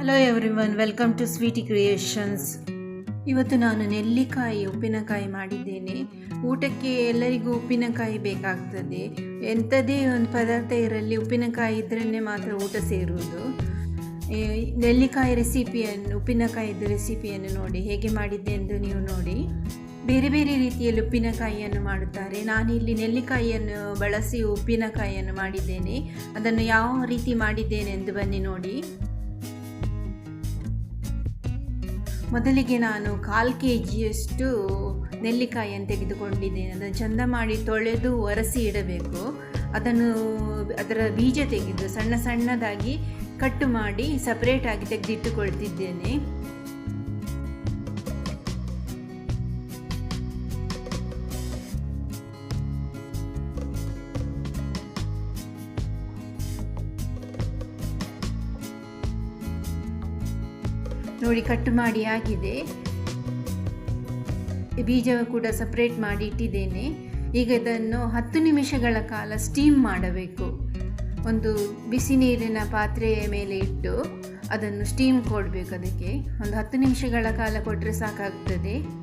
Hello everyone welcome to Sweety Creations ಇವತ್ತು ನಾನು ನೆಲ್ಲಿಕಾಯಿ ಉಪ್ಪಿನಕಾಯಿ ಮಾಡಿದ್ದೇನೆ. ಊಟಕ್ಕೆ ಎಲ್ಲರಿಗೂ ಉಪ್ಪಿನಕಾಯಿ ಬೇಕಾಗ್ತದೆ. ಎಂಥದೇ ಒಂದು ಪದಾರ್ಥ ಇರಲಿ, ಉಪ್ಪಿನಕಾಯಿ ಇದ್ರೇ ಮಾತ್ರ ಊಟ ಸೇರುವುದು. ನೆಲ್ಲಿಕಾಯಿ ರೆಸಿಪಿಯನ್ನು, ಉಪ್ಪಿನಕಾಯಿದ ರೆಸಿಪಿಯನ್ನು ನೋಡಿ, ಹೇಗೆ ಮಾಡಿದ್ದೆ ಎಂದು ನೀವು ನೋಡಿ. ಬೇರೆ ಬೇರೆ ರೀತಿಯಲ್ಲಿ ಉಪ್ಪಿನಕಾಯಿಯನ್ನು ಮಾಡುತ್ತಾರೆ. ನಾನು ಇಲ್ಲಿ ನೆಲ್ಲಿಕಾಯಿಯನ್ನು ಬಳಸಿ ಉಪ್ಪಿನಕಾಯಿಯನ್ನು ಮಾಡಿದ್ದೇನೆ. ಅದನ್ನು ಯಾವ ರೀತಿ ಮಾಡಿದ್ದೇನೆ ಎಂದು ಬನ್ನಿ ನೋಡಿ. ಮೊದಲಿಗೆ ನಾನು ಕಾಲು ಕೆ ಜಿಯಷ್ಟು ನೆಲ್ಲಿಕಾಯಿಯನ್ನು ತೆಗೆದುಕೊಂಡಿದ್ದೇನೆ. ಅದನ್ನು ಚಂದ ಮಾಡಿ ತೊಳೆದು ಒರೆಸಿ ಇಡಬೇಕು. ಅದನ್ನು ಅದರ ಬೀಜ ತೆಗೆದು ಸಣ್ಣ ಸಣ್ಣದಾಗಿ ಕಟ್ಟು ಮಾಡಿ ಸಪ್ರೇಟಾಗಿ ತೆಗೆದಿಟ್ಟುಕೊಳ್ತಿದ್ದೇನೆ. ನೋಡಿ ಕಟ್ ಮಾಡಿ, ಆಗಿದೆ. ಬೀಜ ಕೂಡ ಸಪ್ರೇಟ್ ಮಾಡಿ ಇಟ್ಟಿದ್ದೇನೆ. ಈಗ ಇದನ್ನು ಹತ್ತು ನಿಮಿಷಗಳ ಕಾಲ ಸ್ಟೀಮ್ ಮಾಡಬೇಕು. ಒಂದು ಬಿಸಿ ನೀರಿನ ಪಾತ್ರೆಯ ಮೇಲೆ ಇಟ್ಟು ಅದನ್ನು ಸ್ಟೀಮ್ ಕೊಡಬೇಕು ಅದಕ್ಕೆ. ಒಂದು ಹತ್ತು ನಿಮಿಷಗಳ ಕಾಲ ಕೊಟ್ಟರೆ ಸಾಕಾಗ್ತದೆ.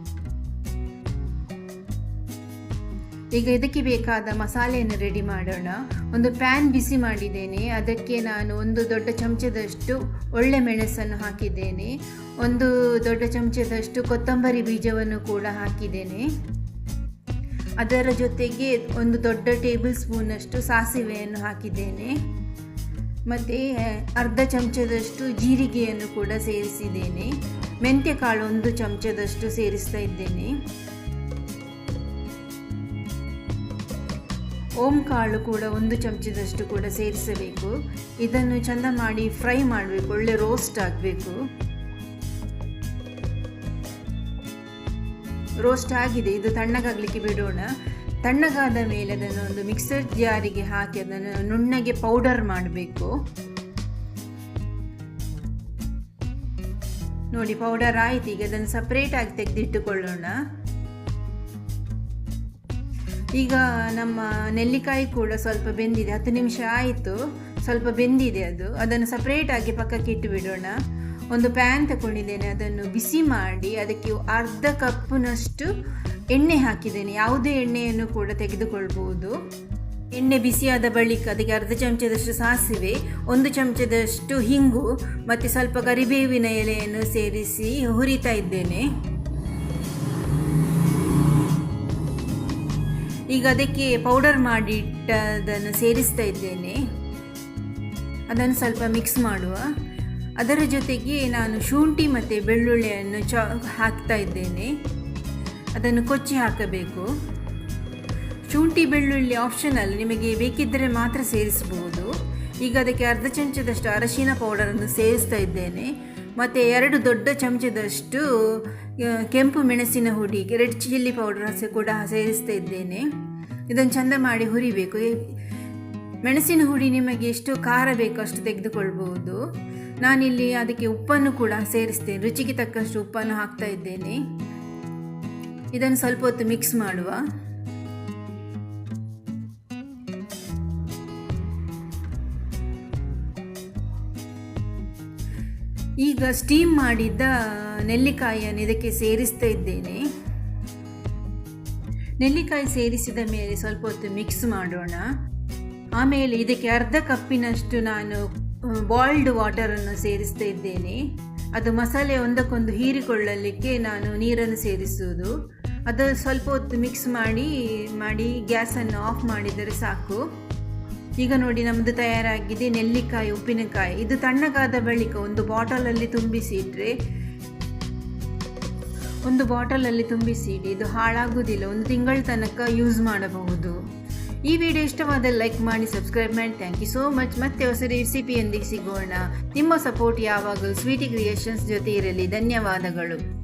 ಈಗ ಇದಕ್ಕೆ ಬೇಕಾದ ಮಸಾಲೆಯನ್ನು ರೆಡಿ ಮಾಡೋಣ? ಒಂದು ಪ್ಯಾನ್ ಬಿಸಿ ಮಾಡಿದ್ದೇನೆ. ಅದಕ್ಕೆ ನಾನು ಒಂದು ದೊಡ್ಡ ಚಮಚದಷ್ಟು ಒಳ್ಳೆ ಮೆಣಸನ್ನು ಹಾಕಿದ್ದೇನೆ. ಒಂದು ದೊಡ್ಡ ಚಮಚದಷ್ಟು ಕೊತ್ತಂಬರಿ ಬೀಜವನ್ನು ಕೂಡ ಹಾಕಿದ್ದೇನೆ. ಅದರ ಜೊತೆಗೆ ಒಂದು ದೊಡ್ಡ ಟೇಬಲ್ ಸ್ಪೂನಷ್ಟು ಸಾಸಿವೆಯನ್ನು ಹಾಕಿದ್ದೇನೆ. ಮತ್ತು ಅರ್ಧ ಚಮಚದಷ್ಟು ಜೀರಿಗೆಯನ್ನು ಕೂಡ ಸೇರಿಸಿದ್ದೇನೆ. ಮೆಂತ್ಯ ಕಾಳು ಒಂದು ಚಮಚದಷ್ಟು ಸೇರಿಸ್ತಾ ಇದ್ದೇನೆ. ಓಂ ಕಾಳು ಕೂಡ ಒಂದು ಚಮಚದಷ್ಟು ಕೂಡ ಸೇರಿಸಬೇಕು. ಇದನ್ನು ಚಂದ ಮಾಡಿ ಫ್ರೈ ಮಾಡಬೇಕು, ಒಳ್ಳೆ ರೋಸ್ಟ್ ಆಗಬೇಕು. ರೋಸ್ಟ್ ಆಗಿದೆ, ಇದು ತಣ್ಣಗಾಗಲಿಕ್ಕೆ ಬಿಡೋಣ. ತಣ್ಣಗಾದ ಮೇಲೆ ಅದನ್ನು ಒಂದು ಮಿಕ್ಸರ್ ಜಾರಿಗೆ ಹಾಕಿ ಅದನ್ನು ನುಣ್ಣಗೆ ಪೌಡರ್ ಮಾಡಬೇಕು. ನೋಡಿ ಪೌಡರ್ ಆಯಿತು, ಈಗ ಅದನ್ನು ಸಪ್ರೇಟಾಗಿ ತೆಗೆದಿಟ್ಟುಕೊಳ್ಳೋಣ. ಈಗ ನಮ್ಮ ನೆಲ್ಲಿಕಾಯಿ ಕೂಡ ಸ್ವಲ್ಪ ಬೆಂದಿದೆ, ಹತ್ತು ನಿಮಿಷ ಆಯಿತು, ಸ್ವಲ್ಪ ಬೆಂದಿದೆ ಅದು. ಅದನ್ನು ಸಪ್ರೇಟಾಗಿ ಪಕ್ಕಕ್ಕೆ ಇಟ್ಟು ಬಿಡೋಣ ಒಂದು ಪ್ಯಾನ್ ತಗೊಂಡಿದ್ದೇನೆ ಅದನ್ನು ಬಿಸಿ ಮಾಡಿ ಅದಕ್ಕೆ ಅರ್ಧ ಕಪ್ಪಿನಷ್ಟು ಎಣ್ಣೆ ಹಾಕಿದ್ದೇನೆ. ಯಾವುದೇ ಎಣ್ಣೆಯನ್ನು ಕೂಡ ತೆಗೆದುಕೊಳ್ಬೋದು. ಎಣ್ಣೆ ಬಿಸಿಯಾದ ಬಳಿಕ ಅದಕ್ಕೆ ಅರ್ಧ ಚಮಚದಷ್ಟು ಸಾಸಿವೆ, ಒಂದು ಚಮಚದಷ್ಟು ಹಿಂಗು, ಮತ್ತು ಸ್ವಲ್ಪ ಕರಿಬೇವಿನ ಎಲೆಯನ್ನು ಸೇರಿಸಿ ಹುರಿತಾ ಇದ್ದೇನೆ. ಈಗ ಅದಕ್ಕೆ ಪೌಡರ್ ಮಾಡಿಟ್ಟದನ್ನು ಸೇರಿಸ್ತಾ ಇದ್ದೇನೆ. ಅದನ್ನು ಸ್ವಲ್ಪ ಮಿಕ್ಸ್ ಮಾಡುವ. ಅದರ ಜೊತೆಗೆ ನಾನು ಶುಂಠಿ ಮತ್ತು ಬೆಳ್ಳುಳ್ಳಿಯನ್ನು ಚ, ಹಾಕ್ತಾ ಇದ್ದೇನೆ. ಅದನ್ನು ಕೊಚ್ಚಿ ಹಾಕಬೇಕು. ಶುಂಠಿ ಬೆಳ್ಳುಳ್ಳಿ ಆಪ್ಷನಲ್ ನಿಮಗೆ ಬೇಕಿದ್ದರೆ ಮಾತ್ರ ಸೇರಿಸಬಹುದು. ಈಗ ಅದಕ್ಕೆ ಅರ್ಧ ಚಮಚದಷ್ಟು ಅರಶಿನ ಪೌಡರನ್ನು ಸೇರಿಸ್ತಾ ಇದ್ದೇನೆ. ಮತ್ತು ಎರಡು ದೊಡ್ಡ ಚಮಚದಷ್ಟು ಕೆಂಪು ಮೆಣಸಿನ ಹುಡಿ, ರೆಡ್ ಚಿಲ್ಲಿ ಪೌಡರ್ ಕೂಡ ಸೇರಿಸ್ತಾ ಇದ್ದೇನೆ. ಇದನ್ನು ಚಂದ ಮಾಡಿ ಹುರಿಬೇಕು. ಮೆಣಸಿನ ಹುಡಿ ನಿಮಗೆ ಎಷ್ಟು ಖಾರ ಬೇಕೋ ಅಷ್ಟು ತೆಗೆದುಕೊಳ್ಬೋದು ನಾನಿಲ್ಲಿ ಅದಕ್ಕೆ ಉಪ್ಪನ್ನು ಕೂಡ ಸೇರಿಸ್ತೇನೆ. ರುಚಿಗೆ ತಕ್ಕಷ್ಟು ಉಪ್ಪನ್ನು ಹಾಕ್ತಾ ಇದ್ದೇನೆ. ಇದನ್ನು ಸ್ವಲ್ಪ ಹೊತ್ತು ಮಿಕ್ಸ್ ಮಾಡುವ. ಈಗ ಸ್ಟೀಮ್ ಮಾಡಿದ್ದ ನೆಲ್ಲಿಕಾಯಿಯನ್ನು ಇದಕ್ಕೆ ಸೇರಿಸ್ತಾ ಇದ್ದೇನೆ. ನೆಲ್ಲಿಕಾಯಿ ಸೇರಿಸಿದ ಮೇಲೆ ಸ್ವಲ್ಪ ಹೊತ್ತು ಮಿಕ್ಸ್ ಮಾಡೋಣ. ಆಮೇಲೆ ಇದಕ್ಕೆ ಅರ್ಧ ಕಪ್ಪಿನಷ್ಟು ನಾನು ಬಾಯ್ಲ್ಡ್ ವಾಟರನ್ನು ಸೇರಿಸ್ತಾ ಇದ್ದೇನೆ. ಅದು ಮಸಾಲೆ ಒಂದಕ್ಕೊಂದು ಹೀರಿಕೊಳ್ಳಲಿಕ್ಕೆ ನಾನು ನೀರನ್ನು ಸೇರಿಸುವುದು. ಅದು ಸ್ವಲ್ಪ ಹೊತ್ತು ಮಿಕ್ಸ್ ಮಾಡಿ ಮಾಡಿ ಗ್ಯಾಸನ್ನು ಆಫ್ ಮಾಡಿದರೆ ಸಾಕು. ಈಗ ನೋಡಿ ನಮ್ಮದು ತಯಾರಾಗಿದೆ ನೆಲ್ಲಿಕಾಯಿ, ಉಪ್ಪಿನಕಾಯಿ. ಇದು ತಣ್ಣಗಾದ ಬಳಿಕ ಒಂದು ಬಾಟಲಲ್ಲಿ ತುಂಬಿಸಿ ಇಟ್ಟರೆ ಒಂದು ಬಾಟಲಲ್ಲಿ ತುಂಬಿಸಿ ಇಡಿ ಇದು ಹಾಳಾಗುವುದಿಲ್ಲ. ಒಂದು ತಿಂಗಳ ತನಕ ಯೂಸ್ ಮಾಡಬಹುದು. ಈ ವಿಡಿಯೋ ಇಷ್ಟವಾದ ಲೈಕ್ ಮಾಡಿ, ಸಬ್ಸ್ಕ್ರೈಬ್ ಮಾಡಿ. Thank you so much. ಮತ್ತೆ ಹೊಸ ರೆಸಿಪಿಯೊಂದಿಗೆ ಸಿಗೋಣ. ನಿಮ್ಮ ಸಪೋರ್ಟ್ ಯಾವಾಗಲೂ ಸ್ವೀಟಿ ಕ್ರಿಯೇಷನ್ಸ್ ಜೊತೆ ಇರಲಿ. ಧನ್ಯವಾದಗಳು.